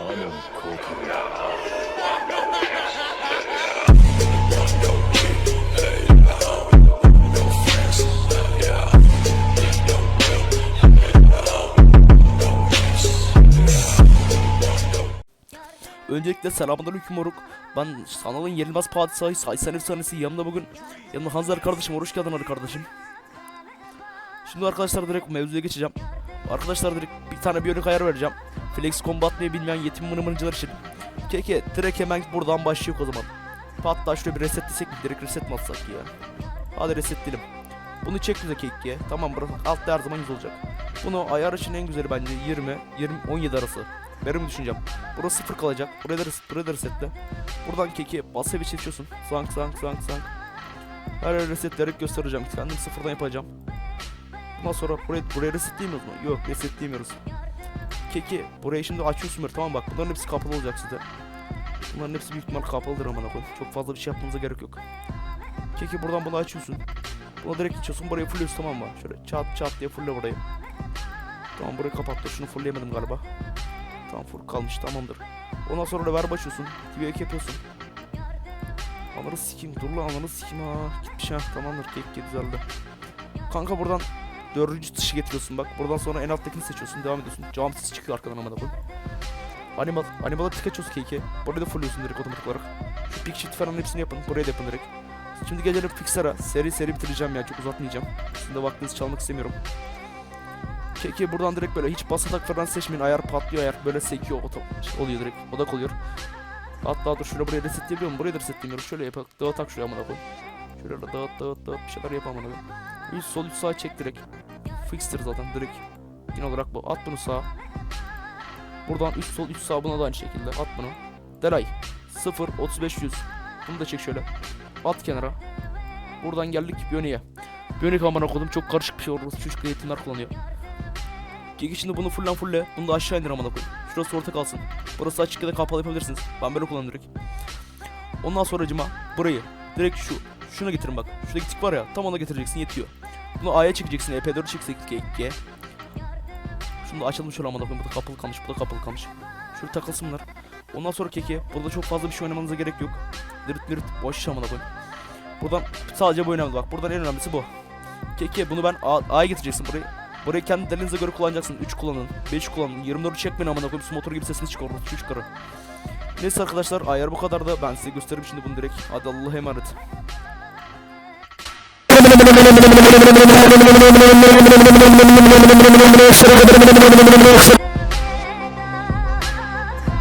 Hala korkuyorum. Öncelikle selamünaleyküm moruk. Ben Sanal'ın yenilmez padişahı Saysan efsanesi yanımda bugün. Yanımda Hanzar kardeşim hoş geldin kardeşim. Şimdi arkadaşlar direkt mevzuya geçeceğim. Arkadaşlar direkt bir tane biyonik ayar vereceğim. Flex combatmayı bilmeyen yetim mırmırıcılar için. Keke direkt hemen buradan başlıyor o zaman. Hatta şöyle bir resetlesek mi? Direkt reset mi atsak ya? Hadi resetleyelim. Bunu çek bize keke. Tamam bırak. Altta her zaman 100 olacak. Bunu ayar için en güzeli bence 20, 20, 17 arası. Benim düşüncem. Burası sıfır kalacak. Buraya da, res- buraya da resetle. Buradan keki basa bir çekiyorsun. Zank zank zank zank. Her yer resetlerek göstereceğim. Kendim sıfırdan yapacağım. Bundan sonra buraya, buraya resetleyemiyoruz mu? Yok resetleyemiyoruz. Keki burayı şimdi açıyorsun böyle tamam bak bunların hepsi kapalı olacak size. Bunların hepsi büyük ihtimal kapalıdır amına koyayım. Çok fazla bir şey yapmanıza gerek yok. Keki buradan bunu açıyorsun. Buna direkt geçiyorsun burayı fullüyorsun tamam mı? Şöyle çat çat diye fulle burayı. Tamam burayı kapattı. Şunu fullleyemedim galiba. Tamam full kalmış tamamdır. Ondan sonra da ver başlıyorsun. TV ek yapıyorsun. Ananı sikim dur lan ananı sikim ha. Gitmiş ha tamamdır kek düzeldi. Kanka buradan dördüncü dışı getiriyorsun bak. Buradan sonra en alttakini seçiyorsun devam ediyorsun. Cam sesi çıkıyor arkadan amına koy. Animal, animal'a tık açıyorsun keki. Burayı da fullüyorsun direkt otomatik olarak. Şu pick sheet falan hepsini yapın. Buraya da yapın direkt. Şimdi gelelim Pixar'a. Seri seri bitireceğim ya çok uzatmayacağım. Sizin de vaktinizi çalmak istemiyorum. Keki buradan direkt böyle hiç bas atak falan seçmeyin. Ayar patlıyor ayar böyle sekiyor oto oluyor direkt. Odak oluyor. Hatta dur şöyle buraya resetleyebiliyor muyum? Burayı da resetleyemiyorum. Şöyle yapak. Dağıtak şuraya amına koy. Şöyle dağıt dağıt dağıt bir şeyler yap amına Üst sol üst sağ çek direkt. Fixtir zaten direkt. Yine olarak bu. At bunu sağa. Buradan üst sol üst sağ buna da aynı şekilde. At bunu. Delay. 0 35 100. Bunu da çek şöyle. At kenara. Buradan geldik Bioni'ye. Bionic amına koydum çok karışık bir şey oldu. Çocuk eğitimler kullanıyor. Gigi şimdi bunu fullen fulle. Bunu da aşağı indir amına koy. Şurası orta kalsın. Burası açık ya da kapalı yapabilirsiniz. Ben böyle kullanıyorum direkt. Ondan sonra cima burayı direkt şu şuna getirin bak. Şuradaki tik var ya tam ona getireceksin yetiyor. Bunu A'ya çekeceksin. EP4'ü çeksek G. Şunu da açalım şöyle amına koyayım. Bu da kapalı kalmış. Bu da kapalı kalmış. Şöyle takılsın bunlar. Ondan sonra keke. Burada çok fazla bir şey oynamanıza gerek yok. Dırt dırt boş amına koyayım. Buradan sadece bu önemli bak. Buradan en önemlisi bu. Keke bunu ben A'ya getireceksin burayı. Burayı kendi dilinize göre kullanacaksın. 3 kullanın, 5 kullanın, 24'ü çekmeyin amına koyayım. Su motoru gibi sesini çıkar, şu çıkarı. Neyse arkadaşlar ayar bu kadar da ben size göstereyim şimdi bunu direkt. Hadi Allah'a emanet. ശരി